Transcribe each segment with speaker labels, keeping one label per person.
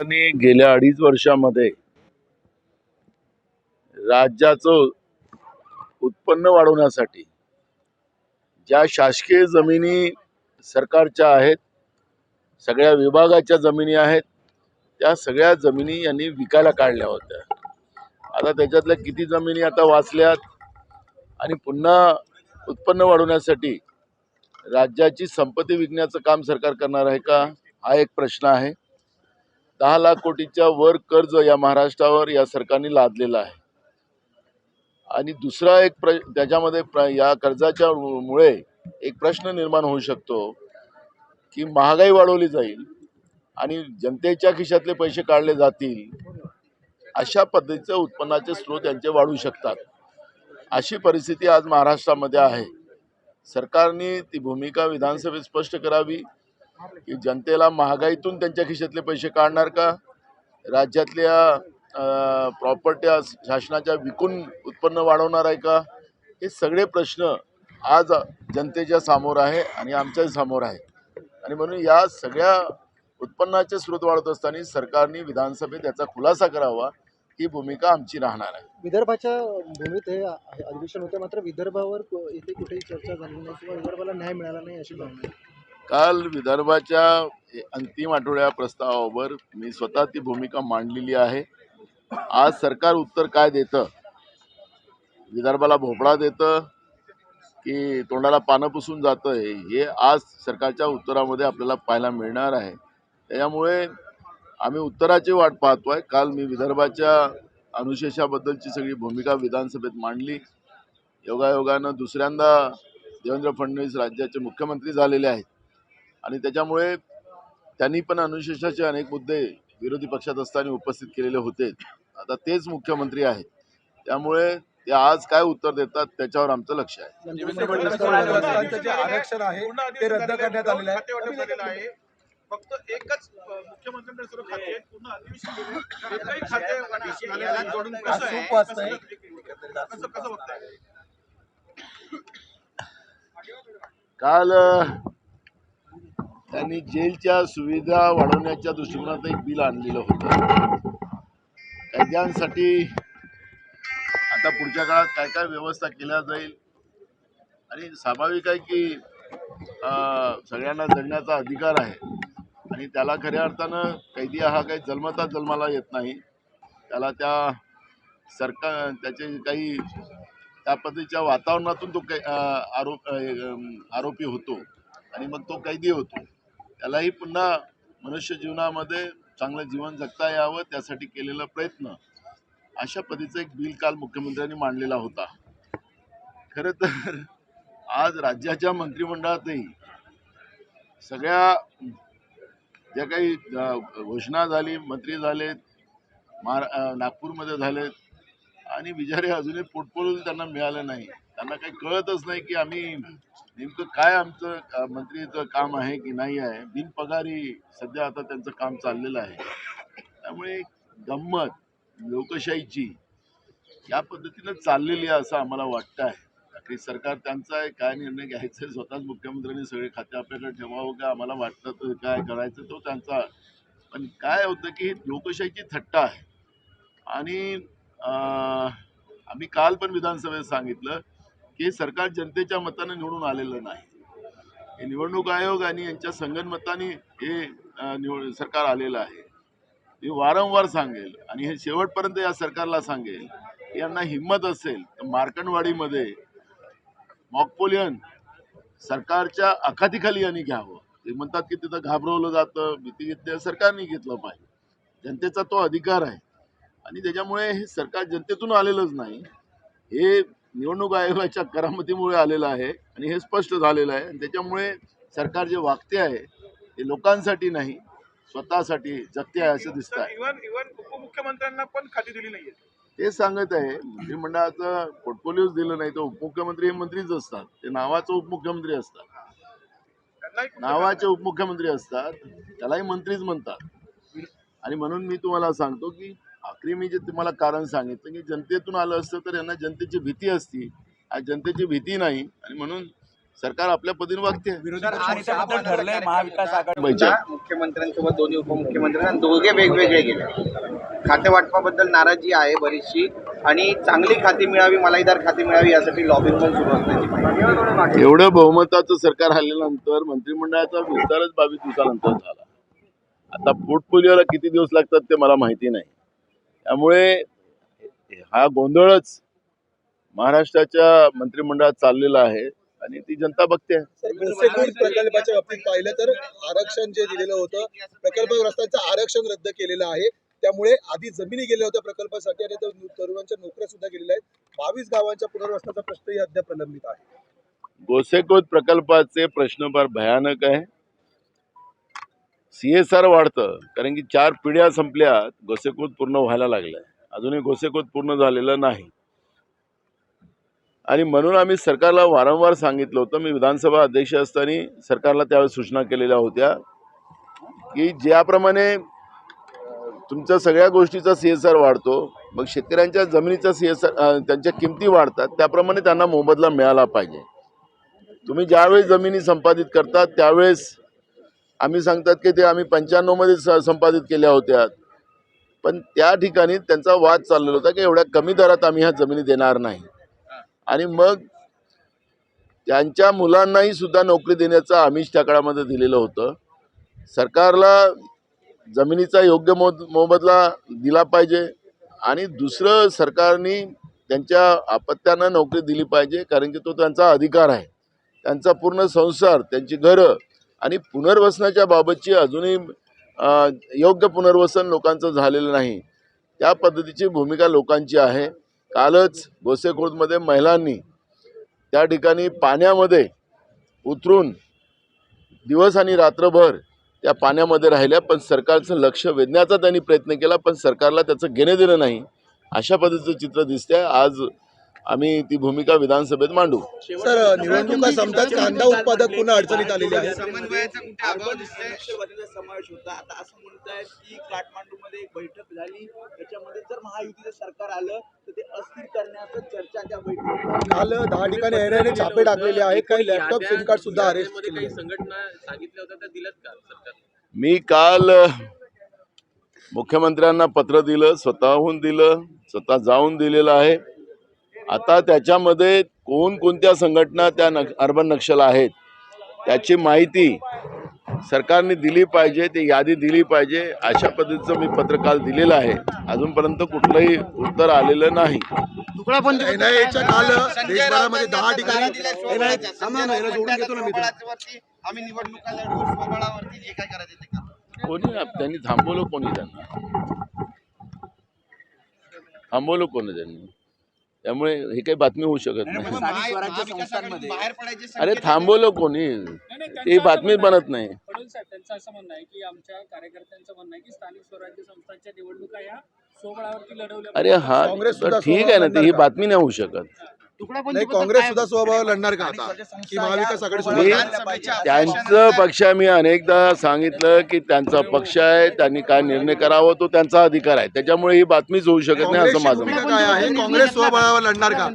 Speaker 1: गेल्या अडीच वर्षामध्ये राज्याचं उत्पन्न वाढवण्यासाठी ज्या शासकीय जमिनी सरकारच्या आहेत सगळ्या विभागाच्या जमिनी आहेत त्या सगळ्या जमिनी यांनी विकायला काढल्या होत्या. आता त्याच्यातल्या किती जमिनी आता वाचल्यात आणि पुन्हा उत्पन्न वाढवण्यासाठी राज्याची संपत्ती विकण्याचं काम सरकार करणार आहे का? हा एक प्रश्न आहे. दहा लाख कोटीच्या वर कर्ज या महाराष्ट्रावर या सरकारने लादलेलं आहे. आणि दुसरा एक प्र त्याच्यामध्ये प्र या कर्जाच्या मुळे एक प्रश्न निर्माण होऊ शकतो की महागाई वाढवली जाईल आणि जनतेच्या खिशातले पैसे काढले जातील अशा पद्धतीचे उत्पन्नाचे स्रोत यांचे वाढू शकतात. अशी परिस्थिती आज महाराष्ट्रामध्ये आहे. सरकारने ती भूमिका विधानसभेत स्पष्ट करावी. की जनतेला महागाईतून त्यांच्या खिशातले पैसे काढणार का? राज्यातल्या प्रॉपर्ट्या शासनाच्या विकून उत्पन्न वाढवणार आहे का? हे सगळे प्रश्न आज जनतेच्या समोर आहे आणि आमच्याही समोर आहे. आणि म्हणून या सगळ्या उत्पन्नाचे स्रोत वाढत असताना सरकारने विधानसभेत याचा खुलासा करावा ही भूमिका आमची राहणार आहे.
Speaker 2: विदर्भाच्या भूमीत हे अधिवेशन होते मात्र विदर्भावर इथे कुठेही चर्चा झाली नाही किंवा विदर्भाला न्याय मिळाला नाही अशी भावना आहे.
Speaker 1: काल विदर्भाच्या अंतिम आठवड्या प्रस्तावावर मी स्वतः ती भूमिका मांडलेली आहे. आज सरकार उत्तर काय देतं? विदर्भाला भोपळा देतं की तोंडाला पानं पुसून जातं हे आज सरकारच्या उत्तरामध्ये आपल्याला पाहायला मिळणार आहे. त्याच्यामुळे आम्ही उत्तराची वाट पाहतो आहे काल मी विदर्भाच्या अनुशेषाबद्दलची सगळी भूमिका विधानसभेत मांडली. योगायोगानं दुसऱ्यांदा देवेंद्र फडणवीस राज्याचे मुख्यमंत्री झालेले आहेत. आणि त्याच्यामुळे त्यांनी पण अनुशेषाचे अनेक मुद्दे विरोधी पक्षात असताना उपस्थित केलेले होते. आता तेच मुख्यमंत्री आहेत. त्यामुळे ते आज काय उत्तर देतात त्याच्यावर आमचं लक्ष आहे.
Speaker 3: आरक्षण ते रद्द करण्यात आलेलं
Speaker 4: फक्त एकच मुख्यमंत्र्यांकडे
Speaker 1: काल त्यांनी जेलच्या सुविधा वाढवण्याच्या दृष्टिकोनात एक बिल आणलेलं होतं. कैद्यांसाठी आता पुढच्या काळात काय काय व्यवस्था केल्या जाईल? आणि स्वाभाविक आहे की सगळ्यांना जगण्याचा अधिकार आहे. आणि त्याला खऱ्या अर्थानं कैदी हा काही जन्मता जन्माला येत नाही. त्याला त्या सरकार त्याचे काही त्या पद्धतीच्या वातावरणातून तो कै आरोप आरोपी होतो. आणि मग तो कैदी होतो. त्यालाही पुन्हा मनुष्य जीवनामध्ये चांगलं जीवन जगता यावं त्यासाठी केलेला प्रयत्न अशा पद्धतीचं एक बिल काल मुख्यमंत्र्यांनी मांडलेला होता. खरं तर आज राज्याच्या मंत्रिमंडळातही सगळ्या ज्या काही घोषणा झाली मंत्री झालेत महारा नागपूरमध्ये झालेत आणि बिचारे अजूनही पोटपोल त्यांना मिळालं नाही. त्यांना काही कळतच नाही की आम्ही नेमकं काय आमचं मंत्रीचं काम आहे की नाही आहे? बिनपगारी सध्या आता त्यांचं काम चाललेलं आहे. त्यामुळे गंमत लोकशाहीची या पद्धतीनं चाललेली आहे असं आम्हाला वाटतं आहे. की सरकार त्यांचा आहे काय निर्णय घ्यायचा आहे स्वतःच मुख्यमंत्र्यांनी सगळे खाते आपल्याकडे ठेवावं का? आम्हाला वाटतं तर काय करायचं तो त्यांचा. पण काय होतं की ही लोकशाहीची थट्टा आहे. आणि आम्ही काल पण विधानसभेत सांगितलं हे सरकार जनतेच्या मताने निवडून आलेलं नाही. हे निवडणूक आयोग आणि यांच्या संगनमताने हे निवड सरकार आलेलं आहे. हे वारंवार सांगेल आणि हे शेवटपर्यंत या सरकारला सांगेल यांना हिंमत असेल तर मार्कंडवाडीमध्ये मॉकपोलियन सरकारच्या अखातीखाली यांनी घ्यावं. ते म्हणतात की तिथं घाबरवलं जातं भीती घेतली सरकारने घेतलं पाहिजे. जनतेचा तो अधिकार आहे. आणि त्याच्यामुळे हे सरकार जनतेतून आलेलंच नाही. हे निवडणूक आयोगाच्या करामतीमुळे आलेलं आहे आणि हे स्पष्ट झालेलं आहे. आणि त्याच्यामुळे सरकार जे वागते आहे ते लोकांसाठी नाही स्वतःसाठी जगते आहे असं दिसत आहे.
Speaker 4: इव्हन इव्हन उपमुख्यमंत्र्यांना पण खाती दिली नाहीये.
Speaker 1: ते सांगत आहे मंत्रिमंडळाचं पोर्टफोलिओच दिलं नाही तर उपमुख्यमंत्री हे मंत्रीच असतात. ते नावाचे उपमुख्यमंत्री असतात. नावाचे उपमुख्यमंत्री असतात त्यालाही मंत्रीच म्हणतात. आणि म्हणून मी तुम्हाला सांगतो की आखरी मी जे तुम्हाला कारण सांगितलं की जनतेतून आलं असतं तर यांना जनतेची भीती असती. आज जनतेची भीती नाही आणि म्हणून सरकार आपल्या पद्धतीने वागते.
Speaker 3: महाविकास.
Speaker 5: मुख्यमंत्र्यांसोबत दोन्ही उपमुख्यमंत्री आणि दोघे वेगवेगळे गेले. खाते वाटपाबद्दल नाराजी आहे बरीचशी आणि चांगली खाती मिळावी मलाईदार खाती मिळावी यासाठी लॉबिंग पण सुरू असल्याची
Speaker 1: एवढं बहुमताचं सरकार हल्ल्यानंतर मंत्रिमंडळाचा विस्तारच बावीस दिवसानंतर झाला. आता पोर्टफोलिओला किती दिवस लागतात ते मला माहिती नाही. त्यामुळे हा गोंधळच महाराष्ट्राच्या मंत्रिमंडळात चाललेला आहे आणि ती जनता बघते.
Speaker 3: प्रकल्पाच्या बाबतीत पाहिलं तर आरक्षण जे दिलेलं होतं प्रकल्पग्रस्तांचं आरक्षण रद्द केलेलं आहे. त्यामुळे आधी जमिनी गेल्या होत्या प्रकल्पासाठी आणि तरुणांच्या नोकऱ्या सुद्धा गेलेल्या आहेत. बावीस गावांच्या पुनर्वसनाचा प्रश्नही अद्याप प्रलंबित आहे.
Speaker 1: गोसेखोद प्रकल्पाचे प्रश्न फार भयानक आहे. सी एस आर वाढतं कारण की चार पिढ्या संपल्या गोसेखोद पूर्ण व्हायला लागलाय. अजूनही गोसेखोद पूर्ण झालेलं नाही. आणि म्हणून आम्ही सरकारला वारंवार सांगितलं होतं मी विधानसभा अध्यक्ष असताना सरकारला त्यावेळेस सूचना केलेल्या होत्या की ज्याप्रमाणे तुमच्या सगळ्या गोष्टीचा सी एस आर वाढतो मग शेतकऱ्यांच्या जमिनीचा सी एस आर त्यांच्या किमती वाढतात त्याप्रमाणे त्यांना मोबदला मिळाला पाहिजे. तुम्ही ज्यावेळेस जमिनी संपादित करतात त्यावेळेस आम्ही सांगतात की ते आम्ही पंच्याण्णवमध्ये स संपादित केल्या होत्या. पण त्या ठिकाणी त्यांचा वाद चाललेला होता की एवढ्या कमी दरात आम्ही ह्या जमिनी देणार नाही. आणि मग त्यांच्या मुलांनाही सुद्धा नोकरी देण्याचं आमिष त्या काळामध्ये दिलेलं होतं. सरकारला जमिनीचा योग्य मोद मोबदला दिला पाहिजे आणि दुसरं सरकारने त्यांच्या अपत्यांना नोकरी दिली पाहिजे कारण की तो त्यांचा अधिकार आहे. त्यांचा पूर्ण संसार त्यांची घरं आणि पुनर्वसनाच्या बाबतची अजूनही योग्य पुनर्वसन लोकांचं झालेलं नाही. त्या पद्धतीची भूमिका लोकांची आहे. कालच गोसेखुर्दमध्ये महिलांनी त्या ठिकाणी पाण्यामध्ये उतरून दिवस आणि रात्रभर त्या पाण्यामध्ये राहिल्या पण सरकारचं लक्ष वेधण्याचा त्यांनी प्रयत्न केला पण सरकारला त्याचं घेणं देणं नाही. अशा पद्धतीचं चित्र दिसतंय. आज आम्ही ती भूमिका विधानसभेत मांडू.
Speaker 3: सर निवडणुका संपताच कांदा उत्पादक पुन्हा अडचणीत आलेले आहेत
Speaker 5: समन्वयाचा कुठे अभाव दिसतोय?
Speaker 6: राष्ट्रवादीचा समावेश होता. आता असं म्हणतायत की काठमांडूमध्ये एक बैठक झाली. त्याच्यामध्ये जर महायुतीचं सरकार आलं तर ते अस्थिर करण्याचं चर्चा त्या बैठकीत
Speaker 3: काल दहा ठिकाणी एनआयने छापे टाकलेले आहेत. काही लॅपटॉप सिम कार्ड सुद्धा अरेस्ट केले आहेत.
Speaker 6: संघटना सांगितल्या होत्या त्या दिल्यात का सरकार
Speaker 1: मी काल मुख्यमंत्र्यांना पत्र दिलं स्वतःहून दिलं स्वतः जाऊन दिलेलं आहे. आता त्याच्यामध्ये कोणकोणत्या संघटना त्या नक अर्बन नक्षल आहेत त्याची माहिती सरकारने दिली पाहिजे ती यादी दिली पाहिजे. अशा पद्धतीचं मी पत्र काल दिलेलं आहे. अजूनपर्यंत कुठलंही उत्तर आलेलं नाही.
Speaker 3: एनआयएच्या काल देशभरामध्ये दहा ठिकाणी
Speaker 5: आम्ही निवडणुका लढवू जे काय करायचं ते करू
Speaker 1: कोणी त्यांनी थांबवलं कोणी त्यांना? थांबवलं कोणी त्यांनी? त्यामुळे हे काही बातमी होऊ शकत नाही
Speaker 6: स्थानिक स्वराज्य संस्थांमध्ये.
Speaker 5: बाहेर पडायचे
Speaker 1: अरे थांबवलं कोणी? ती बातमीच बनत नाही.
Speaker 7: फडणवीस साहेब त्यांचं असं म्हणणं आहे की आमच्या कार्यकर्त्यांचं म्हणणं आहे की स्थानिक स्वराज्य संस्थांच्या निवडणुका या सोबळावरती लढवल्या
Speaker 1: अरे हा
Speaker 3: काँग्रेस
Speaker 1: तर
Speaker 3: सुद्धा
Speaker 1: ठीक आहे ना ती ही बातमी नाही होऊ शकत.
Speaker 3: नाही काँग्रेस सुद्धा स्वभाव लढणार का आता? की महाविकास आघाडी
Speaker 1: त्यांचं पक्ष मी अनेकदा सांगितलं की त्यांचा पक्ष आहे त्यांनी काय निर्णय करावा तो त्यांचा अधिकार आहे. त्याच्यामुळे ही बातमीच होऊ शकत नाही असं माझं
Speaker 3: काय आहे? काँग्रेस स्वबळावर लढणार का?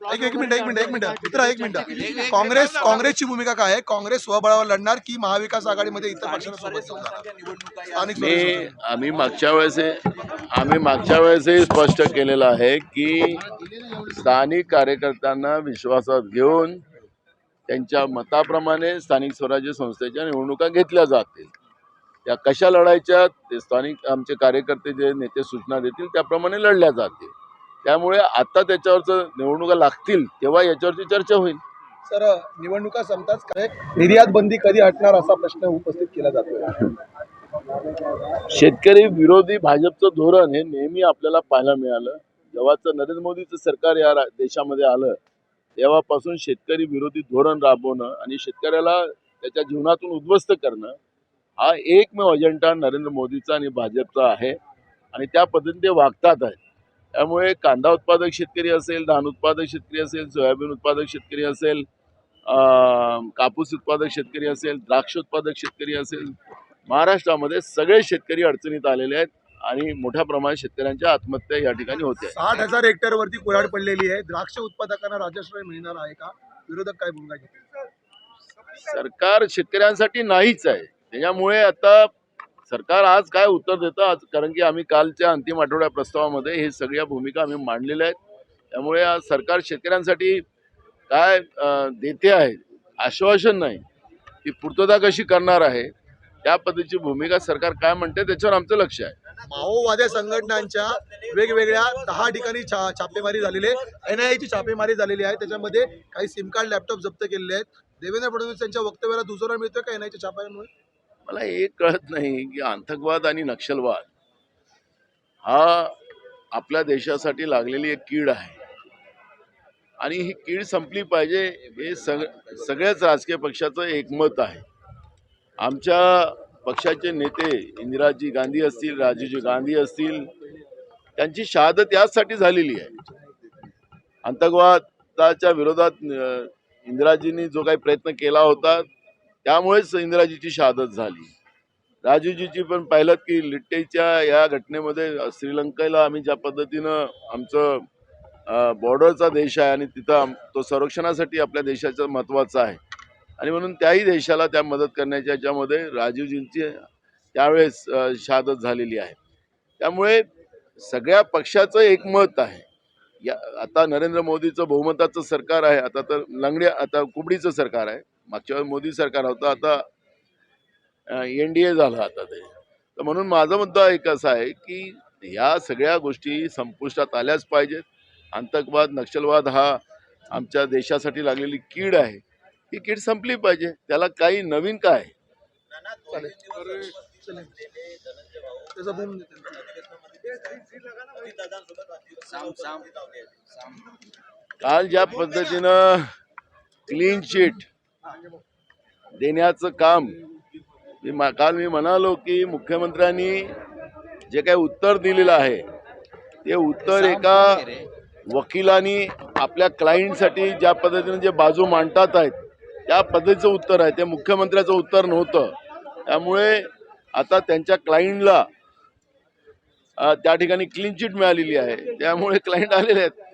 Speaker 3: एक एक मिनिट एक मिनिट एक मिनिट. मित्र एक मिनिट. काँग्रेस काँग्रेसची भूमिका काय आहे? काँग्रेस स्वबळावर लढणार की महाविकास आघाडीमध्ये इतर पक्षांसोबत स्वराज्य
Speaker 1: आम्ही मागच्या वेळेस आम्ही मागच्या वेळेसही स्पष्ट केलेलं आहे की स्थानिक कार्यकर्त्यांना विश्वासात घेऊन त्यांच्या मताप्रमाणे स्थानिक स्वराज्य संस्थेच्या निवडणुका घेतल्या जातील. त्या कशा लढायच्या ते स्थानिक आमचे कार्यकर्ते जे नेते सूचना देतील त्याप्रमाणे लढल्या जातील. त्यामुळे आता त्याच्यावरचं निवडणुका लागतील तेव्हा याच्यावरची चर्चा होईल.
Speaker 3: सर निवडणुका संपताच काय निर्यात बंदी कधी हटणार असा प्रश्न उपस्थित केला जातोय.
Speaker 1: शेतकरी विरोधी भाजपचं धोरण हे नेहमी आपल्याला पाहायला मिळालं. जेव्हाचं नरेंद्र मोदीचं सरकार या रा- देशामध्ये आलं तेव्हापासून शेतकरी विरोधी धोरण राबवणं आणि शेतकऱ्याला त्याच्या जीवनातून उद्ध्वस्त करणं हा एकमेव अजेंडा नरेंद्र मोदीचा आणि भाजपचा आहे. आणि त्या पद्धतीने ते वागतात आहे त्यामुळे कांदा उत्पादक शेतकरी असेल धान उत्पादक शेतकरी असेल सोयाबीन उत्पादक शेतकरी असेल कापूस उत्पादक शेतकरी असेल द्राक्ष उत्पादक शेतकरी असेल महाराष्ट्रामध्ये सगळे शेतकरी अडचणीत आलेले आहेत आणि मोठ्या प्रमाणात शेतकऱ्यांच्या आत्महत्या या ठिकाणी होते
Speaker 3: साठ हजार हेक्टर वरती कुऱ्हाड पडलेली आहे. द्राक्ष उत्पादकांना राजश्रय मिळणार आहे का? विरोधक काय भूमिका घेतील?
Speaker 1: सरकार शेतकऱ्यांसाठी नाहीच आहे. त्याच्यामुळे आता सरकार आज काय उत्तर देतं? आज कारण की आम्ही कालच्या अंतिम आठवड्या प्रस्तावामध्ये हे सगळ्या भूमिका आम्ही मांडलेल्या आहेत. त्यामुळे आज सरकार शेतकऱ्यांसाठी काय देते आहे आश्वासन नाही ती पूर्तता कशी करणार आहे त्या पद्धतीची भूमिका सरकार काय म्हणते त्याच्यावर आमचं लक्ष आहे.
Speaker 3: माओवाद्या संघटनांच्या वेगवेगळ्या दहा ठिकाणी छा छापेमारी झालेली आहे. एन आय ची छापेमारी झालेली आहे. त्याच्यामध्ये काही सिम कार्ड लॅपटॉप जप्त केलेले आहेत. देवेंद्र फडणवीस यांच्या वक्तव्याला दुजोरा मिळतोय का एन आयच्या छाप्यांमुळे
Speaker 1: मला एक कळत नाही की आतंकवाद आणि नक्षलवाद हा आपल्या देशासाठी लागलेली एक कीड आहे. आणि ही कीड संपली पाहिजे हे सग सगळ्याच राजकीय पक्षाचं एकमत आहे. आमच्या पक्षाचे नेते इंदिराजी गांधी असतील राजीवजी गांधी असतील त्यांची शहादत याचसाठी झालेली आहे. आतंकवादाच्या विरोधात इंदिराजींनी जो काही प्रयत्न केला होता त्यामुळेच इंदिराजीची शहादत झाली. राजूजीची पण पाहिलं की लिट्टेच्या या घटनेमध्ये श्रीलंकेला आम्ही ज्या पद्धतीनं आमचं बॉर्डरचा देश आहे आणि तिथं तो संरक्षणासाठी आपल्या देशाचं महत्त्वाचा आहे. आणि म्हणून त्याही देशाला त्या मदत करण्याच्या याच्यामध्ये राजीवजींची त्यावेळेस शहादत झालेली आहे. त्यामुळे सगळ्या पक्षाचं एकमत आहे. या आता नरेंद्र मोदीचं बहुमताचं सरकार आहे आता तर लंगड्या आता कुबडीचं सरकार आहे. मागच्या वेळी मोदी सरकार होतं आता एन डी ए झालं आता ते. तर म्हणून माझा मुद्दा एक असा आहे की या सगळ्या गोष्टी संपुष्टात आल्याच पाहिजेत. आतंकवाद नक्षलवाद हा आमच्या देशासाठी लागलेली कीड आहे. ही कीड संपली पाहिजे. त्याला काही नवीन काय? काल ज्या पद्धतीनं क्लीन चिट देण्याचं काम. मी काल मी म्हणालो की मुख्यमंत्र्यांनी जे काही उत्तर दिलेलं आहे ते उत्तर एका वकिलांनी आपल्या क्लायंटसाठी ज्या पद्धतीने जे बाजू मांडतात आहेत त्या पद्धतीचं उत्तर आहे. ते मुख्यमंत्र्याचं उत्तर नव्हतं. त्यामुळे आता त्यांच्या क्लायंटला त्या ठिकाणी क्लीन चिट मिळालेली आहे. त्यामुळे क्लायंट आलेले आहेत.